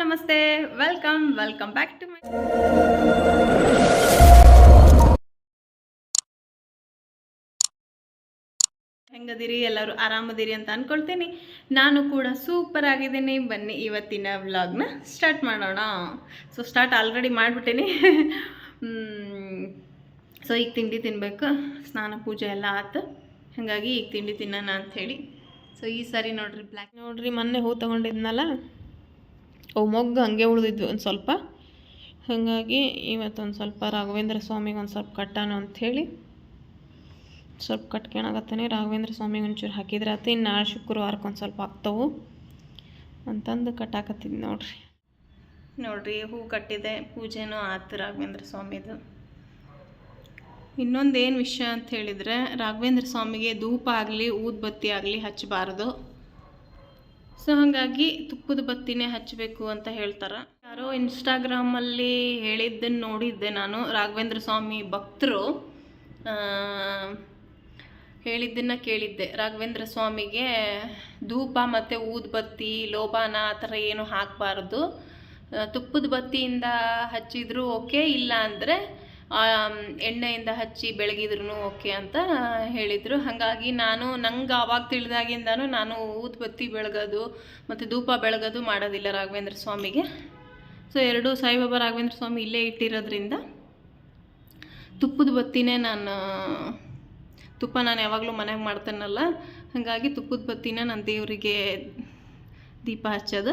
ನಮಸ್ತೆ. Welcome welcome back to my ಹೆಂಗದಿರಿ? ಎಲ್ಲರೂ ಆರಾಮದಿರಿ ಅಂತ ಅಂದ್ಕೊಳ್ತೀನಿ ನಾನು ಕೂಡ ಸೂಪರ್ ಆಗಿದ್ದೀನಿ. ಬನ್ನಿ ಇವತ್ತಿನ ವ್ಲಾಗ್ನ ಸ್ಟಾರ್ಟ್ ಮಾಡೋಣ. ಸೊ ಸ್ಟಾರ್ಟ್ ಆಲ್ರೆಡಿ ಮಾಡಿಬಿಟ್ಟೀನಿ. ಸೊ ಈಗ ತಿಂಡಿ ತಿನ್ನಬೇಕು ಸ್ನಾನ, ಪೂಜೆ ಎಲ್ಲ ಆತ. ಹಾಗಾಗಿ ಈಗ ತಿಂಡಿ ತಿನ್ನೋಣ ಅಂಥೇಳಿ. ಸೊ ಈ ಸಾರಿ ನೋಡ್ರಿ ಬ್ಲ್ಯಾಕ್ ನೋಡ್ರಿ ಮೊನ್ನೆ ಹೂ ತೊಗೊಂಡಿದ್ನಲ್ಲ? ಅವು ಮೊಗ್ಗು ಹಂಗೆ ಉಳಿದಿದ್ವು ಒಂದು ಸ್ವಲ್ಪ. ಹಾಗಾಗಿ ಇವತ್ತೊಂದು ಸ್ವಲ್ಪ ರಾಘವೇಂದ್ರ ಸ್ವಾಮಿಗೆ ಒಂದು ಸ್ವಲ್ಪ ಕಟ್ಟಾನು ಅಂಥೇಳಿ ಸ್ವಲ್ಪ ಕಟ್ಕೊಳಕತ್ತೀನಿ ರಾಘವೇಂದ್ರ ಸ್ವಾಮಿಗೆ ಒಂಚೂರು ಹಾಕಿದ್ರೆ ಆತು. ಇನ್ನು ನಾಳೆ ಶುಕ್ರವಾರಕ್ಕೆ ಒಂದು ಸ್ವಲ್ಪ ಆಗ್ತವು. ಅಂತಂದು ಕಟ್ಟಾಕತ್ತಿದ್ದು ನೋಡ್ರಿ. ನೋಡ್ರಿ, ಹೂ ಕಟ್ಟಿದೆ, ಪೂಜೆನೂ ಆತು ರಾಘವೇಂದ್ರ ಸ್ವಾಮಿದು. ಇನ್ನೊಂದು ಏನು ವಿಷಯ ಅಂತ ಹೇಳಿದರೆ, ರಾಘವೇಂದ್ರ ಸ್ವಾಮಿಗೆ ಧೂಪ ಆಗಲಿ, ಊದ್ಬತ್ತಿ ಆಗಲಿ ಹಚ್ಚಬಾರ್ದು. ಸೊ ಹಾಗಾಗಿ ತುಪ್ಪದ ಬತ್ತಿನೇ ಹಚ್ಚಬೇಕು ಅಂತ ಹೇಳ್ತಾರೆ. ಯಾರೋ ಇನ್ಸ್ಟಾಗ್ರಾಮಲ್ಲಿ ಹೇಳಿದ್ದನ್ನು ನೋಡಿದ್ದೆ ನಾನು. ರಾಘವೇಂದ್ರ ಸ್ವಾಮಿ ಭಕ್ತರು ಹೇಳಿದ್ದನ್ನು ಕೇಳಿದ್ದೆ. ರಾಘವೇಂದ್ರ ಸ್ವಾಮಿಗೆ ಧೂಪ ಮತ್ತು ಊದ್ಬತ್ತಿ ಲೋಬಾನ ಆ ಥರ ಏನು ಹಾಕಬಾರ್ದು. ತುಪ್ಪದ ಬತ್ತಿಯಿಂದ ಹಚ್ಚಿದ್ರು ಓಕೆ, ಇಲ್ಲ ಅಂದರೆ ಎಣ್ಣೆಯಿಂದ ಹಚ್ಚಿ ಬೆಳಗಿದ್ರು ಓಕೆ ಅಂತ ಹೇಳಿದರು. ಹಾಗಾಗಿ ನಾನು, ನಂಗೆ ಅವಾಗ ತಿಳಿದಾಗಿಂದನೂ ನಾನು ಊದ್ಬತ್ತಿ ಬೆಳಗೋದು ಮತ್ತು ಧೂಪ ಬೆಳಗೋದು ಮಾಡೋದಿಲ್ಲ ರಾಘವೇಂದ್ರ ಸ್ವಾಮಿಗೆ. ಸೊ ಎರಡು ಸಾಯಿಬಾಬಾ ರಾಘವೇಂದ್ರ ಸ್ವಾಮಿ ಇಲ್ಲೇ ಇಟ್ಟಿರೋದ್ರಿಂದ ತುಪ್ಪದ ಬತ್ತಿನೇ ನಾನು ತುಪ್ಪ ನಾನು ಯಾವಾಗಲೂ ಮನೆಗೆ ಮಾಡ್ತೇನಲ್ಲ, ಹಾಗಾಗಿ ತುಪ್ಪದ ಬತ್ತಿನ ನಾನು ದೇವರಿಗೆ ದೀಪ ಹಚ್ಚೋದು.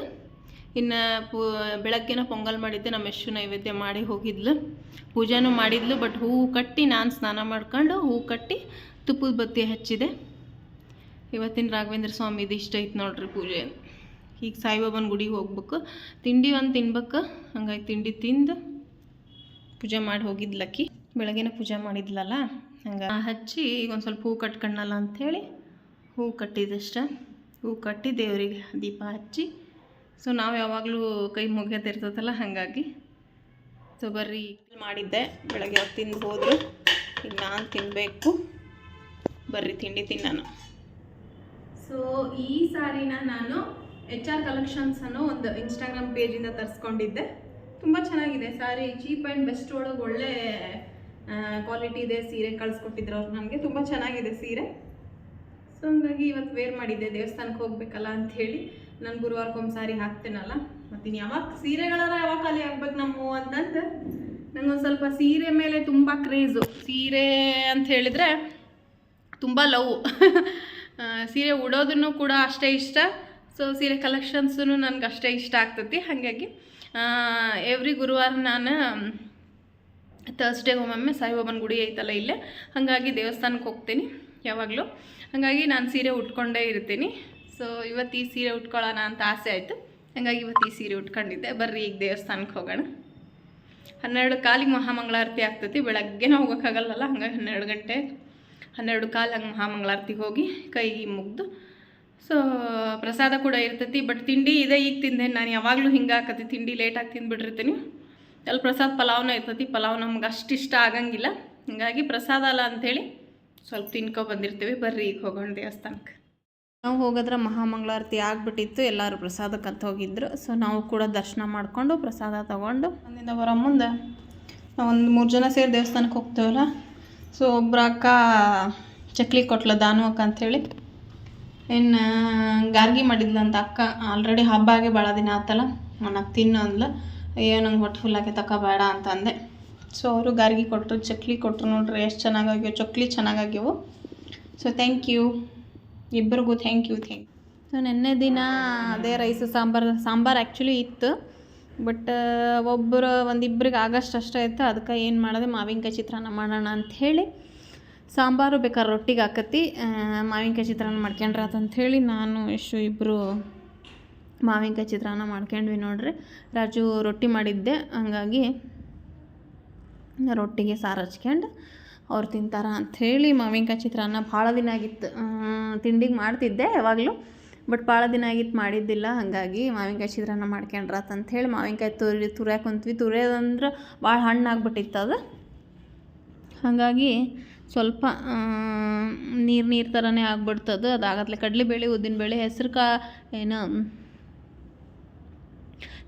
ಇನ್ನು ಪೂ, ಬೆಳಗ್ಗೆನ ಪೊಂಗಲ್ ಮಾಡಿದ್ದೆ, ನಮ್ಮ ಯಶು ನೈವೇದ್ಯ ಮಾಡಿ ಹೋಗಿದ್ಲು. ಪೂಜೆನೂ ಮಾಡಿದ್ಲು ಬಟ್ ಹೂವು ಕಟ್ಟಿ ನಾನು ಸ್ನಾನ ಮಾಡ್ಕೊಂಡು ಹೂವು ಕಟ್ಟಿ ತುಪ್ಪದ ಬತ್ತಿ ಹಚ್ಚಿದೆ. ಇವತ್ತಿನ ರಾಘವೇಂದ್ರ ಸ್ವಾಮಿ ಇಷ್ಟ ಐತೆ ನೋಡ್ರಿ ಪೂಜೆ. ಈಗ ಸಾಯಿಬಾಬನ ಗುಡಿಗೆ ಹೋಗ್ಬೇಕು. ತಿಂಡಿ ಒಂದು ತಿನ್ಬೇಕು. ಹಂಗಾಗಿ ತಿಂಡಿ ತಿಂದು ಪೂಜೆ ಮಾಡಿ ಹೋಗಿದ್ಲಕ್ಕಿ ಬೆಳಗ್ಗೆನ ಪೂಜೆ ಮಾಡಿದ್ಲಲ್ಲ, ಹಂಗೆ ಹಚ್ಚಿ ಈಗ ಒಂದು ಸ್ವಲ್ಪ ಹೂ ಕಟ್ಕೊಂಡಲ್ಲ ಅಂಥೇಳಿ ಹೂ ಕಟ್ಟಿದಷ್ಟ ಹೂ ಕಟ್ಟಿ ದೇವರಿಗೆ ದೀಪ ಹಚ್ಚಿ ಸೊ ನಾವು ಯಾವಾಗಲೂ ಕೈ ಮುಗಿಯೋದಿರ್ತದಲ್ಲ ಹಾಗಾಗಿ. ಸೊ ಬರ್ರಿ ಮಾಡಿದ್ದೆ. ಬೆಳಗ್ಗೆ ಅವ್ರು ತಿಂದು ಹೋದರು. ಈಗ ನಾನು ತಿನ್ನಬೇಕು ಬರ್ರಿ, ತಿಂಡಿ ತಿನ್ನೋಣ. ಸೊ ಈ ಸಾರಿನ ನಾನು ಎಚ್ ಆರ್ ಕಲೆಕ್ಷನ್ಸ್ ಅನ್ನೋ ಒಂದು ಇನ್ಸ್ಟಾಗ್ರಾಮ್ ಪೇಜಿಂದ ತರಿಸ್ಕೊಂಡಿದ್ದೆ. ತುಂಬ ಚೆನ್ನಾಗಿದೆ ಸಾರಿ. ಚೀಪ್ ಆ್ಯಂಡ್ ಬೆಸ್ಟ್ ಒಳಗೆ ಒಳ್ಳೆ ಕ್ವಾಲಿಟಿ ಇದೆ ಸೀರೆ ಕಳಿಸ್ಕೊಟ್ಟಿದ್ರು ಅವ್ರು ನನಗೆ. ತುಂಬ ಚೆನ್ನಾಗಿದೆ ಸೀರೆ. ಸೊ ಹಂಗಾಗಿ ಇವತ್ತು ವೇರ್ ಮಾಡಿದ್ದೆ. ದೇವಸ್ಥಾನಕ್ಕೆ ಹೋಗ್ಬೇಕಲ್ಲ ಅಂಥೇಳಿ ನಾನು ಗುರುವಾರಕ್ಕೊಮ್ಮೆ ಸಾರಿ ಹಾಕ್ತೇನಲ್ಲ? ಮತ್ತು ಇನ್ನು ಯಾವಾಗ ಸೀರೆಗಳಾರ ಯಾವಾಗ ಖಾಲಿ ಆಗ್ಬೇಕು ನಮ್ಮ ಅಂತಂದು ನನಗೊಂದು ಸ್ವಲ್ಪ ಸೀರೆ ಮೇಲೆ ತುಂಬ ಕ್ರೇಜು. ಸೀರೆ ಅಂತ ಹೇಳಿದರೆ ತುಂಬ ಲವ್. ಸೀರೆ ಉಡೋದನ್ನು ಕೂಡ ಅಷ್ಟೇ ಇಷ್ಟ. ಸೊ ಸೀರೆ ಕಲೆಕ್ಷನ್ಸೂ ನನಗೆ ಅಷ್ಟೇ ಇಷ್ಟ ಆಗ್ತೈತಿ. ಹಾಗಾಗಿ ಎವ್ರಿ ಗುರುವಾರ ನಾನು ತರ್ಸ್ಡೇಗೆ ಒಮ್ಮೊಮ್ಮೆ ಸಾಯಿಬಾಬನ ಗುಡಿ ಐತಲ್ಲ ಇಲ್ಲೇ. ಹಾಗಾಗಿ ದೇವಸ್ಥಾನಕ್ಕೆ ಹೋಗ್ತೀನಿ ಯಾವಾಗಲೂ. ಹಾಗಾಗಿ ನಾನು ಸೀರೆ ಉಟ್ಕೊಂಡೇ ಇರ್ತೀನಿ. ಸೊ ಇವತ್ತು ಈ ಸೀರೆ ಉಟ್ಕೊಳ್ಳೋಣ ಅಂತ ಆಸೆ ಆಯಿತು. ಹಾಗಾಗಿ ಇವತ್ತು ಈ ಸೀರೆ ಉಟ್ಕೊಂಡಿದ್ದೆ. ಬರ್ರಿ, ಈಗ ದೇವಸ್ಥಾನಕ್ಕೆ ಹೋಗೋಣ. ಹನ್ನೆರಡು ಕಾಲಿಗೆ ಮಹಾಮಂಗಳಾರತಿ ಆಗ್ತೈತಿ. ಬೆಳಗ್ಗೆನೇ ಹೋಗೋಕ್ಕಾಗಲ್ಲಲ್ಲ, ಹಂಗಾಗಿ ಹನ್ನೆರಡು ಗಂಟೆ. ಹನ್ನೆರಡು ಕಾಲು ಹಂಗೆ ಮಹಾಮಂಗಳಾರತಿ ಹೋಗಿ ಕೈಗೆ ಮುಗ್ದು. ಸೊ ಪ್ರಸಾದ ಕೂಡ ಇರ್ತೈತಿ ಬಟ್ ತಿಂಡಿ ಇದೆ, ಈಗ ತಿಂದೆ ನಾನು. ಯಾವಾಗಲೂ ಹಿಂಗೆ ಹಾಕತಿ ತಿಂಡಿ ಲೇಟಾಗಿ ತಿಂದುಬಿಟ್ಟಿರ್ತೀನಿ. ಅಲ್ಲಿ ಪ್ರಸಾದ ಪಲಾವ್ನ ಇರ್ತೈತಿ. ಪಲಾವ್ ನಮ್ಗೆ ಅಷ್ಟು ಇಷ್ಟ ಆಗಂಗಿಲ್ಲ. ಹೀಗಾಗಿ ಪ್ರಸಾದ ಅಲ್ಲ ಅಂಥೇಳಿ ಸ್ವಲ್ಪ ತಿನ್ಕೊ ಬಂದಿರ್ತೀವಿ. ಬರ್ರಿ, ಈಗ ಹೋಗೋಣ ದೇವಸ್ಥಾನಕ್ಕೆ. ನಾವು ಹೋಗೋದ್ರ ಮಹಾಮಂಗಳಾರತಿ ಆಗಿಬಿಟ್ಟಿತ್ತು, ಎಲ್ಲರೂ ಪ್ರಸಾದಕ್ಕಂತ ಹೋಗಿದ್ರು. ಸೊ ನಾವು ಕೂಡ ದರ್ಶನ ಮಾಡಿಕೊಂಡು ಪ್ರಸಾದ ತೊಗೊಂಡು ಅಲ್ಲಿಂದ ಬರೋ ಮುಂದೆ ಒಂದು ಮೂರು ಜನ ಸೇರಿ ದೇವಸ್ಥಾನಕ್ಕೆ ಹೋಗ್ತೇವಲ್ಲ? ಸೊ ಒಬ್ಬರ ಅಕ್ಕ ಚಕ್ಲಿ ಕೊಟ್ಲ ದಾನು ಅಕ್ಕ ಅಂಥೇಳಿ ಇನ್ನು ಗಾರ್ಗಿ ಮಾಡಿದ್ಲಂತ ಅಕ್ಕ. ಆಲ್ರೆಡಿ ಹಬ್ಬ ಆಗಿ ಭಾಳ ದಿನ ಆತಲ್ಲ ನನಗೆ ತಿನ್ನು ಅಂದ್ಲು. ಅಯ್ಯೋ, ನಂಗೆ ಹೊಟ್ಟೆ ಫುಲ್ ಆಗಿ ಬೇಡ ಅಂತ ಅಂದೆ. ಸೊ ಅವರು ಗಾರ್ಗಿ ಕೊಟ್ಟರು ಚಕ್ಲಿ ಕೊಟ್ಟರು ನೋಡ್ರಿ, ಎಷ್ಟು ಚೆನ್ನಾಗಾಗ್ಯವು ಚಕ್ಲಿ ಚೆನ್ನಾಗಾಗ್ಯವು. ಸೊ ಥ್ಯಾಂಕ್ ಯು ಇಬ್ಬರಿಗೂ ಥ್ಯಾಂಕ್ ಯು ಥ್ಯಾಂಕ್ ಸೊ ನಿನ್ನೆ ದಿನ ಅದೇ ರೈಸ್ ಸಾಂಬಾರು ಸಾಂಬಾರು ಆ್ಯಕ್ಚುಲಿ ಇತ್ತು. ಬಟ್ ಒಬ್ಬರು ಒಂದಿಬ್ರಿಗೆ ಆಗಷ್ಟು ಅಷ್ಟೇ ಇತ್ತು. ಅದಕ್ಕೆ ಏನು ಮಾಡಿದೆ, ಮಾವಿನಕಾಯಿ ಚಿತ್ರಾನ್ನ ಮಾಡೋಣ ಅಂಥೇಳಿ ಸಾಂಬಾರು ಬೇಕಾದ್ರೆ ರೊಟ್ಟಿಗೆ ಹಾಕತ್ತಿ ಮಾವಿನಕಾಯಿ ಚಿತ್ರಾನ್ನ ಮಾಡ್ಕೊಂಡ್ರೆ ಅದಂಥೇಳಿ ನಾನು ಎಷ್ಟು ಇಬ್ಬರು ಮಾವಿನಕಾಯಿ ಚಿತ್ರಾನ್ನ ಮಾಡ್ಕೊಂಡ್ವಿ ನೋಡ್ರಿ. ರಾಜು ರೊಟ್ಟಿ ಮಾಡಿದ್ದೆ. ಹಂಗಾಗಿ ರೊಟ್ಟಿಗೆ ಸಾರು ಹಚ್ಕೊಂಡು ಅವ್ರು ತಿಂತಾರ ಅಂಥೇಳಿ ಮಾವಿನಕಾಯಿ ಚಿತ್ರಾನ್ನ ಭಾಳ ದಿನ ಆಗಿತ್ತು. ತಿಂಡಿಗೆ ಮಾಡ್ತಿದ್ದೆ ಯಾವಾಗಲೂ, ಬಟ್ ಭಾಳ ದಿನ ಆಗಿತ್ತು ಮಾಡಿದ್ದಿಲ್ಲ. ಹಾಗಾಗಿ ಮಾವಿನಕಾಯಿ ಚಿತ್ರಾನ್ನ ಮಾಡ್ಕೊಂಡ್ರಾತ ಅಂಥೇಳಿ ಮಾವಿನಕಾಯಿ ತುರಿ, ತುರ್ಯಾಕೆ ಕುಂತ್ವಿ. ತುರಿಯೋದಂದ್ರೆ ಭಾಳ ಹಣ್ಣಾಗ್ಬಿಟ್ಟಿತ್ತು ಅದು. ಹಾಗಾಗಿ ಸ್ವಲ್ಪ ನೀರು ನೀರು ಥರನೇ ಆಗ್ಬಿಡ್ತದೆ ಬೇಳೆ, ಉದ್ದಿನ ಬೇಳೆ, ಹೆಸರು ಕಾ, ಏನು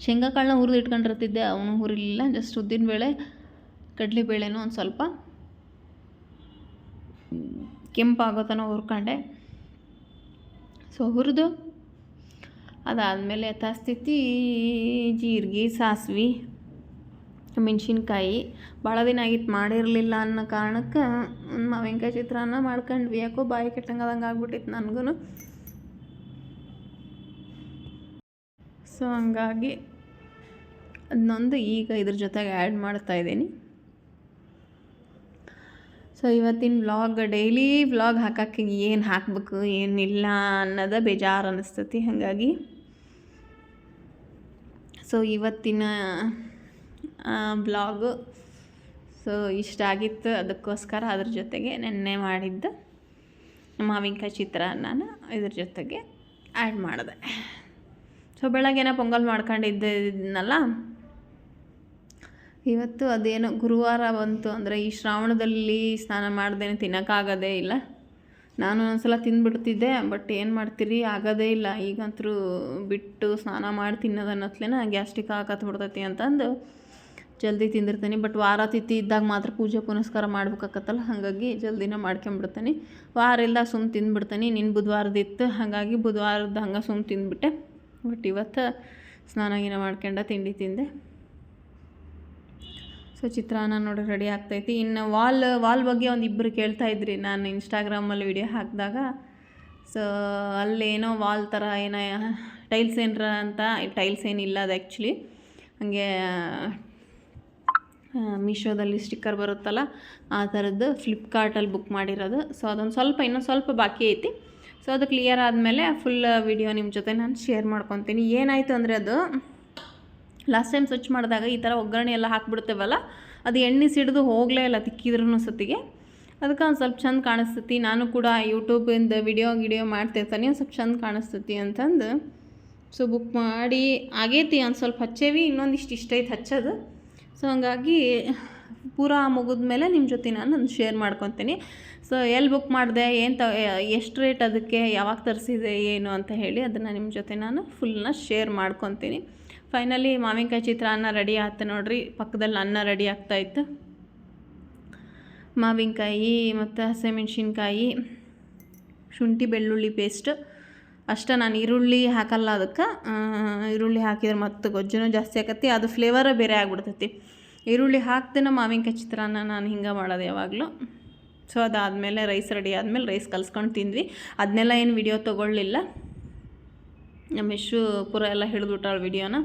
ಶೇಂಗಾ ಕಾಳನ್ನ ಹುರಿದು ಇಟ್ಕೊಂಡಿರ್ತಿದ್ದೆ. ಅವನು ಹುರಿಲಿಲ್ಲ ಜಸ್ಟ್ ಕಡಲೆ ಕಡಲೆಬೇಳೆನೂ ಒಂದು ಸ್ವಲ್ಪ ಕೆಂಪಾಗೋ ತನಕ ಹುರ್ಕೊಂಡೆ. ಸೊ ಹುರಿದು ಅದಾದಮೇಲೆ ಯಥಾಸ್ಥಿತಿ ಜೀರಿಗೆ, ಸಾಸ್ವಿ, ಮೆಣಸಿನ್ಕಾಯಿ. ಭಾಳ ದಿನ ಆಗಿತ್ತು ಮಾಡಿರಲಿಲ್ಲ ಅನ್ನೋ ಕಾರಣಕ್ಕೆ ಮಾವಿನಕಾಯಿ ಚಿತ್ರಾನ್ನ ಮಾಡ್ಕೊಂಡ್ವಿ. ಯಾಕೋ ಬಾಯಿ ಕೆಟ್ಟಂಗದಂಗೆ ಆಗ್ಬಿಟ್ಟಿತ್ತು ನನಗೂ ಸೊ ಹಂಗಾಗಿ ಅದನ್ನೊಂದು ಈಗ ಇದ್ರ ಜೊತೆಗೆ ಆ್ಯಡ್ ಮಾಡ್ತಾ ಇದ್ದೀನಿ. ಸೊ ಇವತ್ತಿನ ವ್ಲಾಗ್ ಡೈಲಿ ವ್ಲಾಗ್ ಹಾಕೋಕ್ಕೆ ಏನು ಹಾಕಬೇಕು ಏನಿಲ್ಲ ಅನ್ನೋದು ಬೇಜಾರು ಅನ್ನಿಸ್ತತಿ ಹಾಗಾಗಿ. ಸೊ ಇವತ್ತಿನ ಬ್ಲಾಗು ಸೊ ಇಷ್ಟ ಆಗಿತ್ತು ಅದಕ್ಕೋಸ್ಕರ ಅದ್ರ ಜೊತೆಗೆ ನೆನ್ನೆ ಮಾಡಿದ್ದ ಮಾವಿನಕಾಯಿ ಚಿತ್ರಾನ್ನ ಇದ್ರ ಜೊತೆಗೆ ಆ್ಯಡ್ ಮಾಡಿದೆ. ಸೊ ಬೆಳಗ್ಗೆನ ಪೊಂಗಲ್ ಮಾಡ್ಕೊಂಡಿದ್ದೆನಲ್ಲ? ಇವತ್ತು ಅದೇನೋ ಗುರುವಾರ ಬಂತು ಅಂದರೆ ಈ ಶ್ರಾವಣದಲ್ಲಿ ಸ್ನಾನ ಮಾಡ್ದೇನೆ, ತಿನ್ನೋಕ್ಕಾಗೋದೇ ಇಲ್ಲ. ನಾನು ಒಂದ್ಸಲ ತಿಂದ್ಬಿಡ್ತಿದ್ದೆ, ಬಟ್ ಏನು ಮಾಡ್ತೀರಿ? ಆಗೋದೇ ಇಲ್ಲ. ಈಗಂತರೂ ಬಿಟ್ಟು ಸ್ನಾನ ಮಾಡಿ ತಿನ್ನೋದನ್ನತ್ಲೇನ ಗ್ಯಾಸ್ಟ್ರಿಕ್ ಹಾಕತ್ ಬಿಡ್ತೈತಿ ಅಂತಂದು ಜಲ್ದಿ ತಿಂದಿರ್ತೀನಿ. ಬಟ್ ವಾರ ತಿಥಿ ಇದ್ದಾಗ ಮಾತ್ರ ಪೂಜೆ ಪುನಸ್ಕಾರ ಮಾಡ್ಬೇಕಾಗತ್ತಲ್ಲ ಹಾಗಾಗಿ ಜಲ್ದಿನ ಮಾಡ್ಕೊಂಬಿಡ್ತೀನಿ. ವಾರ ಇಲ್ದಾಗ ಸುಮ್ಮ ತಿಂದ್ಬಿಡ್ತೀನಿ. ನಿನ್ನ ಬುಧವಾರದಿತ್ತು, ಹಾಗಾಗಿ ಬುಧವಾರದ ಹಂಗೆ ಸುಮ್ಮ ತಿಂದ್ಬಿಟ್ಟೆ. ಬಟ್ ಇವತ್ತು ಸ್ನಾನ ಗೀನ ಮಾಡ್ಕೊಂಡ ತಿಂಡಿ ತಿಂದೆ. ಸೊ ಚಿತ್ರಾನ್ನ ನೋಡಿ ರೆಡಿ ಆಗ್ತೈತಿ. ಇನ್ನು ವಾಲ್ ವಾಲ್ ಬಗ್ಗೆ ಒಂದು ಇಬ್ಬರು ಕೇಳ್ತಾ ಇದ್ರಿ. ನಾನು ಇನ್ಸ್ಟಾಗ್ರಾಮಲ್ಲಿ ವಿಡಿಯೋ ಹಾಕಿದಾಗ. ಸೊ ಅಲ್ಲೇನೋ ವಾಲ್ ಥರ ಏನೋ ಟೈಲ್ಸ್ ಏನರ ಅಂತ ಟೈಲ್ಸ್ ಏನಿಲ್ಲ ಅದು ಆ್ಯಕ್ಚುಲಿ ಹಾಗೆ ಮೀಶೋದಲ್ಲಿ ಸ್ಟಿಕ್ಕರ್ ಬರುತ್ತಲ್ಲ, ಆ ಥರದ್ದು ಫ್ಲಿಪ್ಕಾರ್ಟಲ್ಲಿ ಬುಕ್ ಮಾಡಿರೋದು. ಸೊ ಅದೊಂದು ಸ್ವಲ್ಪ, ಇನ್ನೊಂದು ಸ್ವಲ್ಪ ಬಾಕಿ ಐತಿ. ಸೊ ಅದು ಕ್ಲಿಯರ್ ಆದಮೇಲೆ ಫುಲ್ ವಿಡಿಯೋ ನಿಮ್ಮ ಜೊತೆ ನಾನು ಶೇರ್ ಮಾಡ್ಕೊತೀನಿ. ಏನಾಯಿತು ಅಂದರೆ ಅದು ಲಾಸ್ಟ್ ಟೈಮ್ ಸ್ವಚ್ಛ ಮಾಡಿದಾಗ ಈ ಥರ ಒಗ್ಗರಣೆ ಎಲ್ಲ ಹಾಕ್ಬಿಡ್ತೇವಲ್ಲ, ಅದು ಎಣ್ಣೆ ಸಿಡಿದು ಹೋಗಲೇ ಇಲ್ಲ ತಿಕ್ಕಿದ್ರೂ ಸತಿಗೆ. ಅದಕ್ಕೆ ಒಂದು ಸ್ವಲ್ಪ ಚಂದ ಕಾಣಿಸ್ತತಿ. ನಾನು ಕೂಡ ಯೂಟ್ಯೂಬಿಂದ ವಿಡಿಯೋ ಗಿಡಿಯೋ ಮಾಡ್ತಿರ್ತಾನೆ ಒಂದು ಸ್ವಲ್ಪ ಚಂದ ಕಾಣಿಸ್ತತಿ ಅಂತಂದು. ಸೊ ಬುಕ್ ಮಾಡಿ ಆಗೈತಿ, ಒಂದು ಸ್ವಲ್ಪ ಹಚ್ಚೇವಿ. ಇನ್ನೊಂದಿಷ್ಟು ಇಷ್ಟ ಐತೆ ಹಚ್ಚೋದು. ಸೊ ಹಂಗಾಗಿ ಮುಗಿದ ಮುಗಿದ್ಮೇಲೆ ನಿಮ್ಮ ಜೊತೆ ನಾನು ಒಂದು ಶೇರ್ ಮಾಡ್ಕೊತೀನಿ. ಸೊ ಎಲ್ಲಿ ಬುಕ್ ಮಾಡಿದೆ, ಏನು ತ, ಎಷ್ಟು ರೇಟ್ ಅದಕ್ಕೆ, ಯಾವಾಗ ತರಿಸಿದೆ, ಏನು ಅಂತ ಹೇಳಿ ಅದನ್ನು ನಿಮ್ಮ ಜೊತೆ ನಾನು ಫುಲ್ನ ಶೇರ್ ಮಾಡ್ಕೊತೀನಿ. ಫೈನಲಿ ಮಾವಿನಕಾಯಿ ಚಿತ್ರಾನ್ನ ರೆಡಿ ಆಯ್ತು ನೋಡ್ರಿ. ಪಕ್ಕದಲ್ಲಿ ಅನ್ನ ರೆಡಿ ಆಗ್ತಾಯಿತ್ತು ಮಾವಿನಕಾಯಿ ಮತ್ತು ಹಸಿಮೆಣ್ಸಿನ್ಕಾಯಿ, ಶುಂಠಿ ಬೆಳ್ಳುಳ್ಳಿ ಪೇಸ್ಟ್ ಅಷ್ಟೇ ನಾನು ಈರುಳ್ಳಿ ಹಾಕಲ್ಲ ಅದಕ್ಕೆ. ಈರುಳ್ಳಿ ಹಾಕಿದ್ರೆ ಮತ್ತು ಗೊಜ್ಜುನೂ ಜಾಸ್ತಿ ಆಕತಿ ಅದು ಫ್ಲೇವರೇ ಬೇರೆ ಆಗಿಬಿಡ್ತೈತಿ. ಈರುಳ್ಳಿ ಹಾಕ್ದೇನೆ ಮಾವಿನಕಾಯಿ ಚಿತ್ರಾನ್ನ ನಾನು ಹಿಂಗೆ ಮಾಡೋದು ಯಾವಾಗಲೂ. ಸೊ ಅದಾದಮೇಲೆ ರೈಸ್ ರೆಡಿ ಆದಮೇಲೆ ರೈಸ್ ಕಲ್ಸ್ಕೊಂಡು ತಿಂದ್ವಿ. ಅದನ್ನೆಲ್ಲ ಏನು ವಿಡಿಯೋ ತೊಗೊಳ್ಳಿಲ್ಲ. ನಮ್ಮ ಯಶು ಪೂರ ಎಲ್ಲ ಹಿಡಿದ್ಬಿಟ್ಟಾಳ ವಿಡಿಯೋನ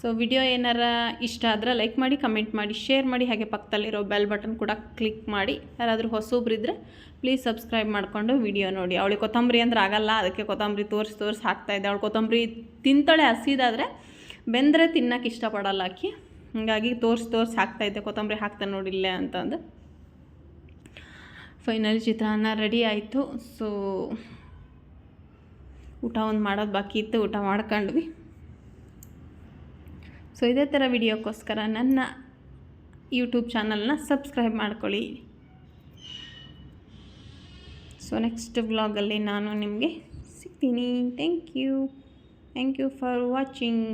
ಸೊ ವಿಡಿಯೋ ಏನಾರ ಇಷ್ಟ ಆದರೆ ಲೈಕ್ ಮಾಡಿ ಕಮೆಂಟ್ ಮಾಡಿ ಶೇರ್ ಮಾಡಿ, ಹಾಗೆ ಪಕ್ಕದಲ್ಲಿರೋ ಬೆಲ್ ಬಟನ್ ಕೂಡ ಕ್ಲಿಕ್ ಮಾಡಿ. ಯಾರಾದರೂ ಹೊಸೊಬ್ರಿದ್ರೆ ಪ್ಲೀಸ್ ಸಬ್ಸ್ಕ್ರೈಬ್ ಮಾಡಿಕೊಂಡು ವಿಡಿಯೋ ನೋಡಿ. ಅವಳಿಗೆ ಕೊತ್ತಂಬರಿ ಅಂದ್ರೆ ಆಗಲ್ಲ, ಅದಕ್ಕೆ ಕೊತ್ತಂಬರಿ ತೋರಿಸಿ ತೋರಿಸಿ ಹಾಕ್ತಾಯಿದ್ದೆ ಅವಳು ಕೊತ್ತಂಬರಿ ತಿಂತಾಳೆ, ಹಸಿದಾದರೆ ಬೆಂದರೆ ತಿನ್ನೋಕೆ ಇಷ್ಟಪಡಲ್ಲ ಆಕಿ. ಹಾಗಾಗಿ ತೋರಿಸಿ ತೋರಿಸಿ ಹಾಕ್ತಾಯಿದ್ದೆ ಕೊತ್ತಂಬರಿ ಹಾಕ್ತಾನೆ ನೋಡಿಲ್ಲೇ ಅಂತಂದು. ಫೈನಲ್ ಚಿತ್ರಾನ್ನ ರೆಡಿ ಆಯಿತು. ಸೊ ಊಟ ಒಂದು ಮಾಡೋದು ಬಾಕಿ ಇತ್ತು. ಊಟ ಮಾಡ್ಕೊಂಡ್ವಿ. ಸೊ ಇದೇ ಥರ ವಿಡಿಯೋಕ್ಕೋಸ್ಕರ ನನ್ನ ಯೂಟ್ಯೂಬ್ ಚಾನಲ್ನ ಸಬ್ಸ್ಕ್ರೈಬ್ ಮಾಡ್ಕೊಳ್ಳಿ. ಸೊ ನೆಕ್ಸ್ಟ್ ಬ್ಲಾಗಲ್ಲಿ ನಾನು ನಿಮಗೆ ಸಿಗ್ತೀನಿ. Thank you thank you for watching